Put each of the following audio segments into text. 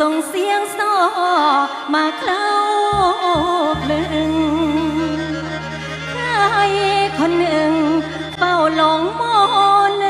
ส่งเสียงโซมาเคล้าคลึงใครคนหนึ่งเฝ้าหลงมน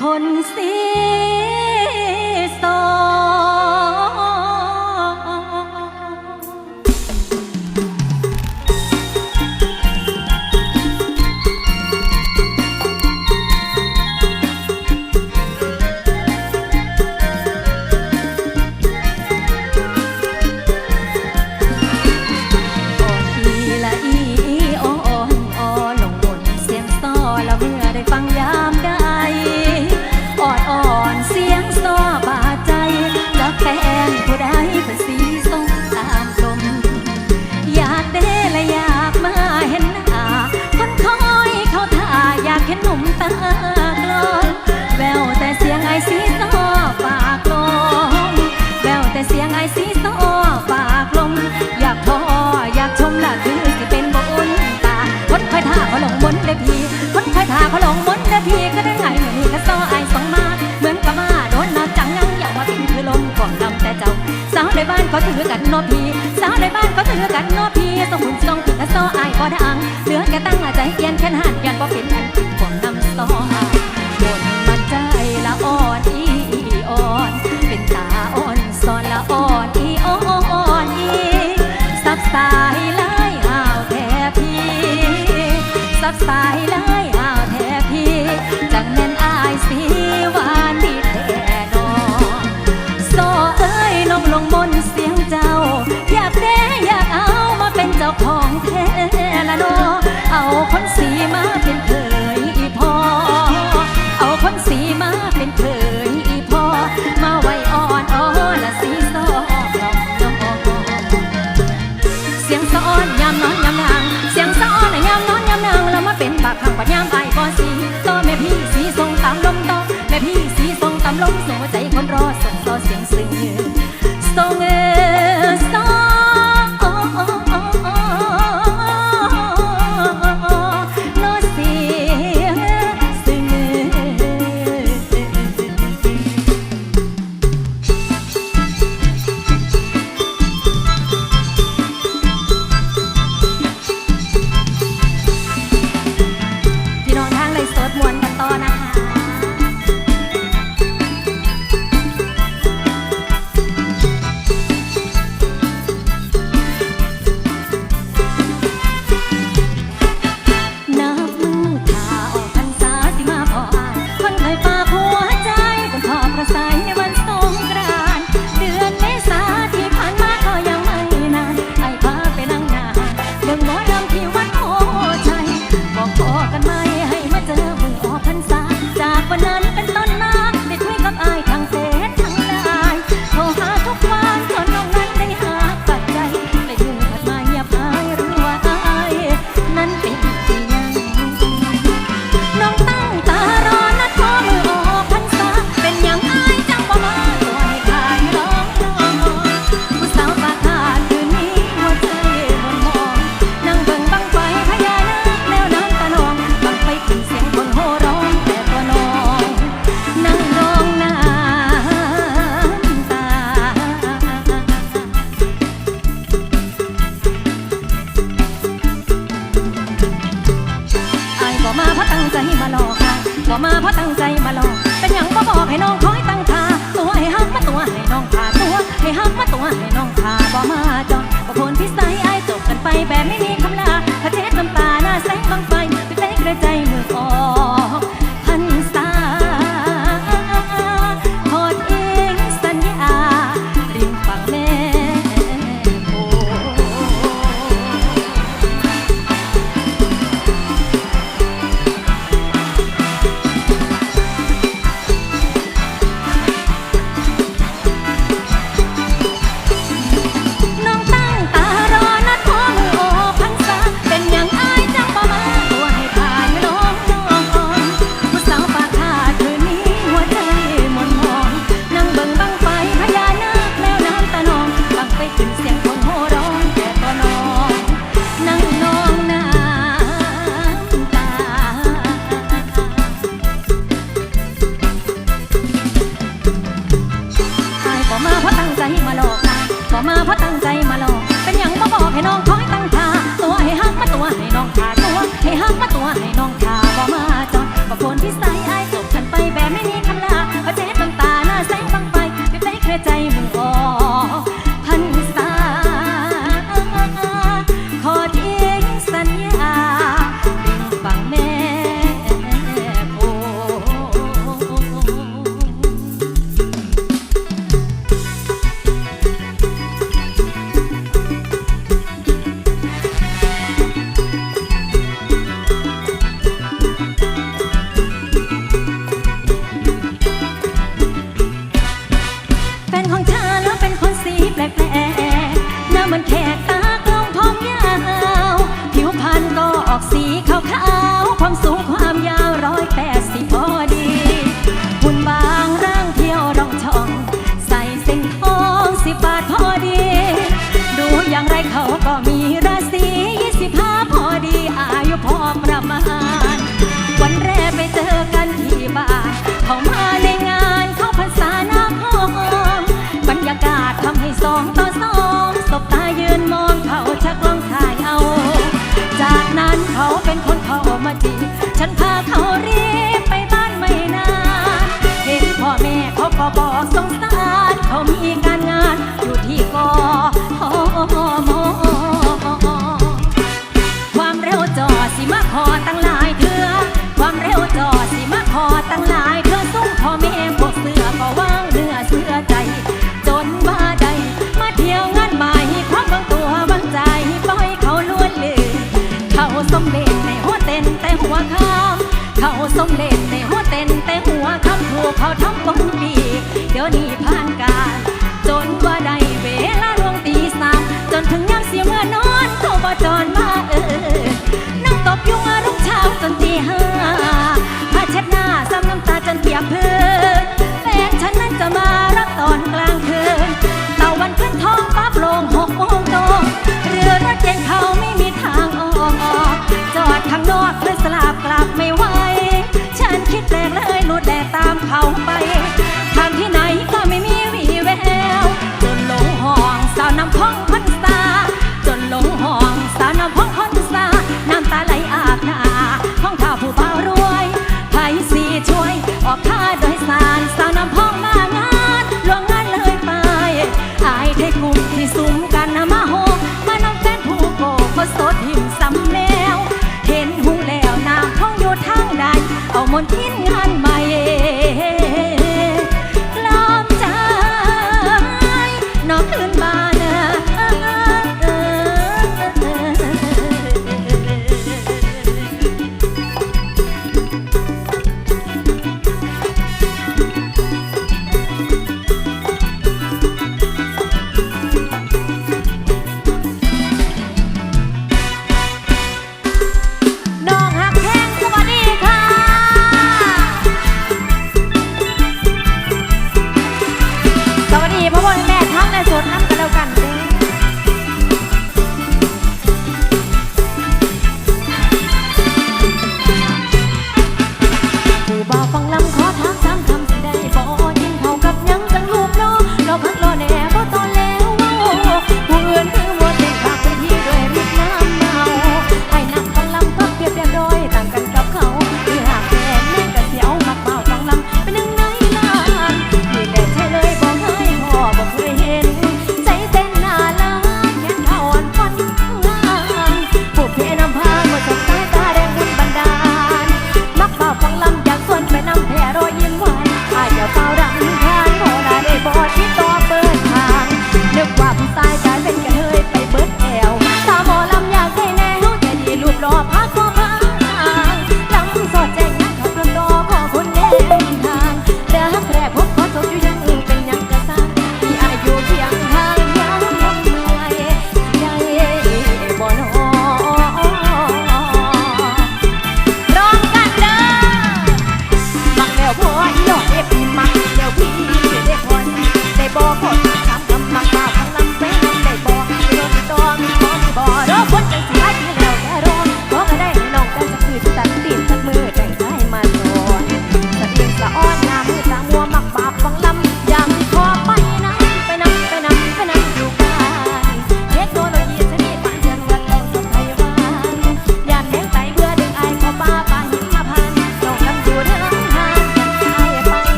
คนเสีย เขาถือกันโนพีสาวในบ้านเขาถือกันโนพีสมุนส่งกิดและโซอายบ่ดังเหลือแกตั้งใจเกียนแค่หันยันบ่เป็นอันผิดบ่นำต่อหาบนมาใจละออนอ่อน เป็นตาอ่อนสอนละออนอ่อนอีสับสายไล่ห่าวแค่พี่สับสาย แท้ละโนเอาคนสีมาเป็นเธอ ใจมาหลอกค่ะบ่มาเพราะตั้งใจมาหลอก เป็นอย่างบ่บอกให้น้องคอยตั้งท่าตัวให้หักมาตัวให้น้องขาตัวให้หักมาตัวให้น้องขาบ่มาจองบ่คนพิสัยอายจบกันไปแบบไม่มีคำลาพระเทศน้ำตาหน้าแสงบังไฟไปเต้กระใจมือออก อกสงสารเขามีการงานอยู่ที่กอทมความเร็วจอสิมาขอตั้งหลายเถื่อความเร็วจอสิมาขอตั้งหลายเถื่อสุ้มพ่อแม่ปกเสือก็ว่างเนื้อเสือใจ จนว่าใดมาเที่ยวงานใหม่ความบางตัวบางใจปล่อยเขาล้วนเลย เขาสมเด็จในหัวเต้นแต่หัวคำเขาสมเด็จในหัวเต้นแต่หัวคำถูกเขาทำ มนที่ theo กัน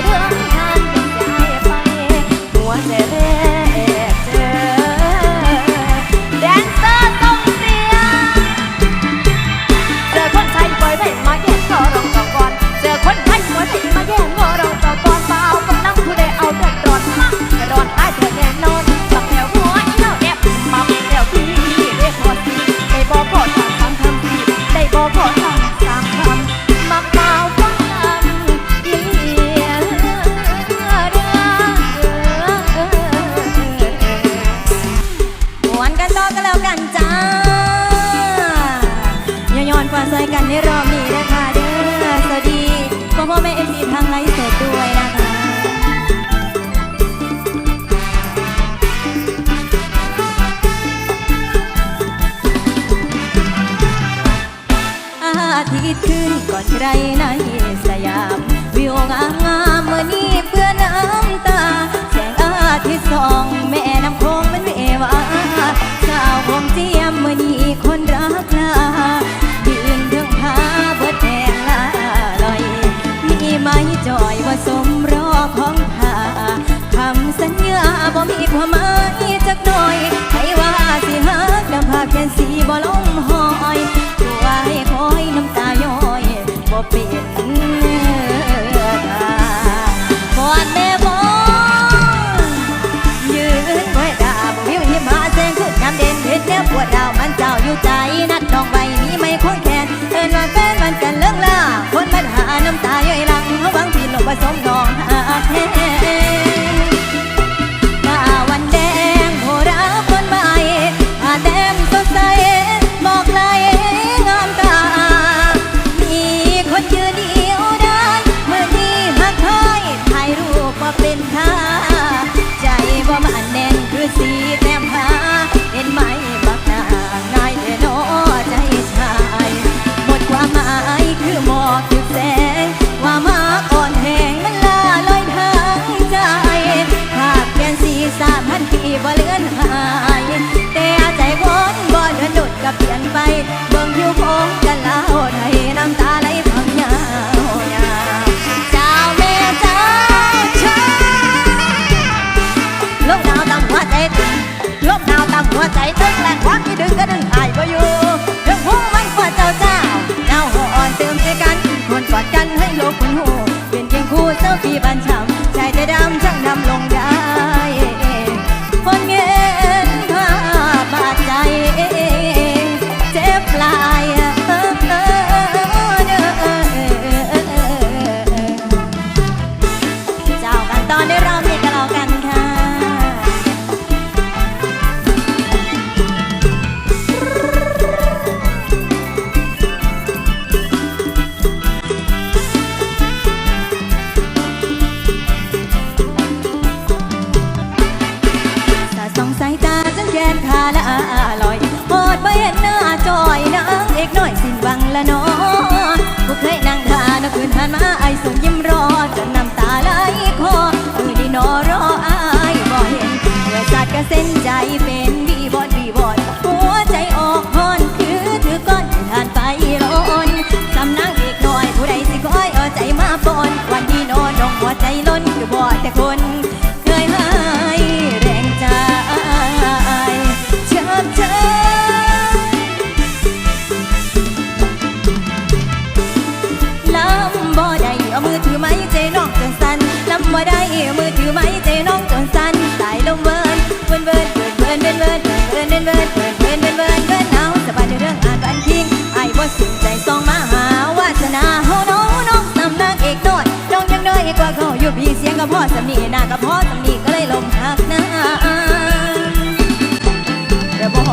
我都 ต่อก็แล้วกันจ้าย้อนความใส่กันในรอบนี้นะคะเด้อสวัสดีพ่อพ่อแม่เอ็มดีทางไลฟ์สดด้วยนะคะอาทิตย์ขึ้นก่อนใครในสยามวิวงาม สีบ่ลงหอยตัวให้คอยน้ำตาย้อยบ่เป็น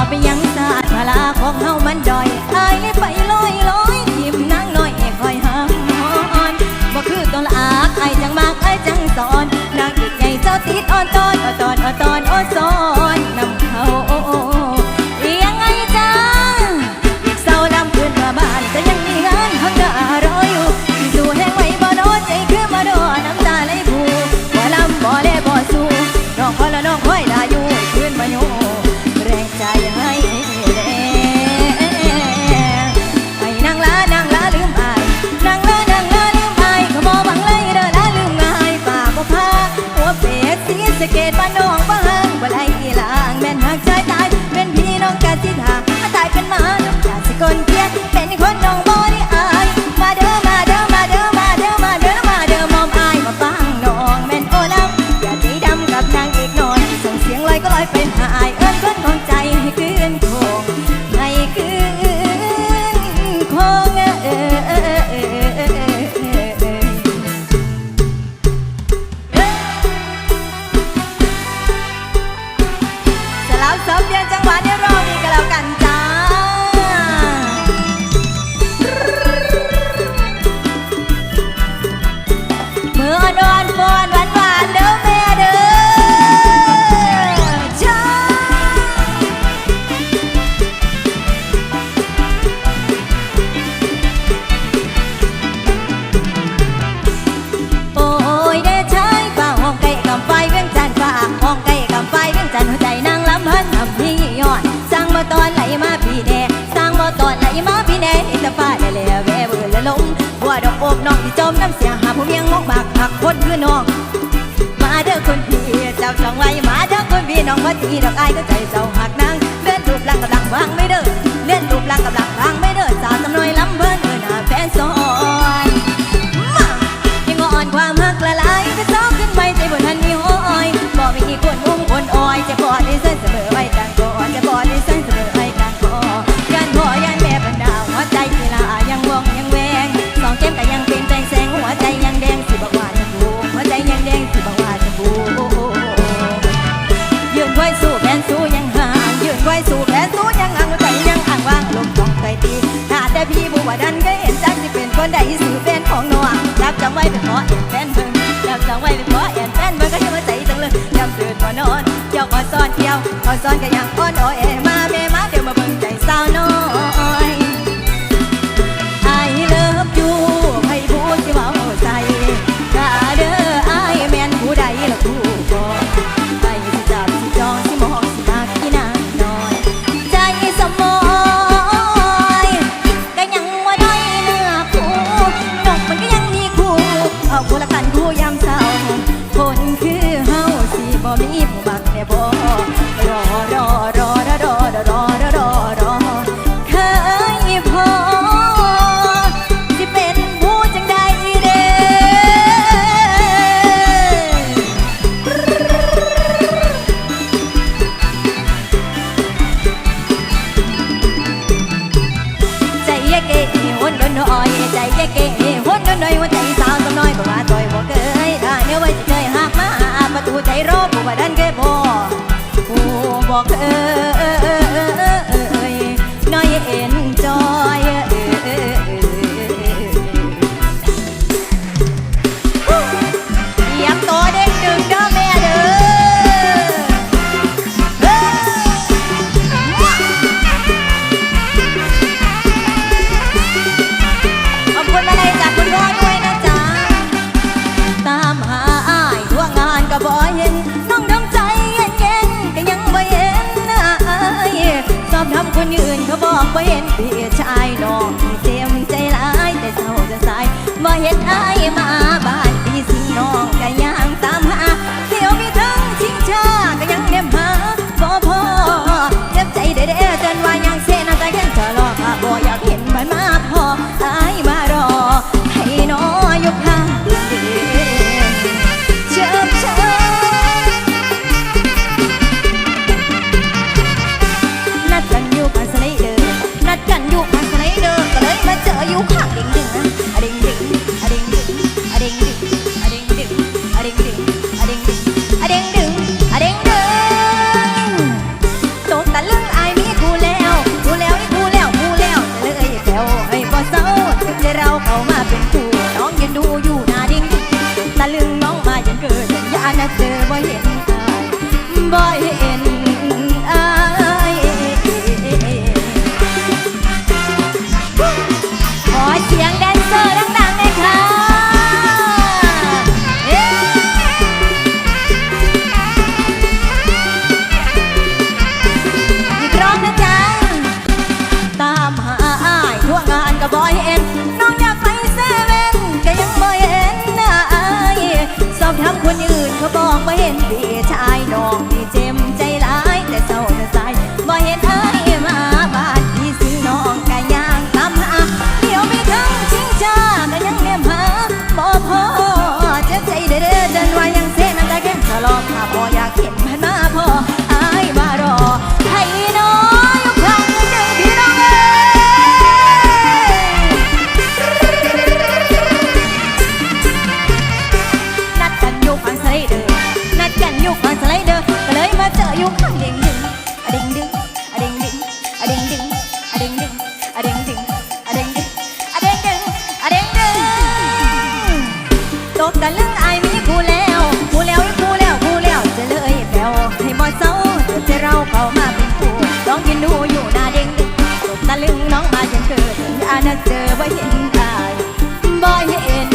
อไปยังสาดพลาของเฮามันดอยอายเลยไปลอยลอยทิมนางน้อยคอยห้ามอ่อนบ่คือต้นละอาใครจังมากอายจังสอนนางอีกใหญ่เจ้าติดอ่อนตอน สิจมน้ำเสียหาผู้เมียงงกบากหักคนคือน้อง มาเด้อคนพี่เจ้าจองไว้มาเด้อคนพี่น้องว่าทีดอกไอ้ก็ใจเจ้าหักนางเล่นรูปลักกำลังวางไม่เด้อเล่นรูปลักกำลัง พี่บัวดันก็เห็นจักที่เป็นคนใดสื่อแฟนของน้องรับจังไว้เป็นเพราอนแฟนเบิ่งรับจังไว้เป็นเพราเอ็นแฟนเบิ่งก็ยังมาใจจังเลยยำเดือดมานอนเกี่ยวกอซ้อนเที่ยวกอดซ้อนก็ยังอ่อนอ้อยมาเมมาเดี๋ยวมาเบิ่งใจสาวน้อย นะเจอว่าเห็นอายบ่เห็น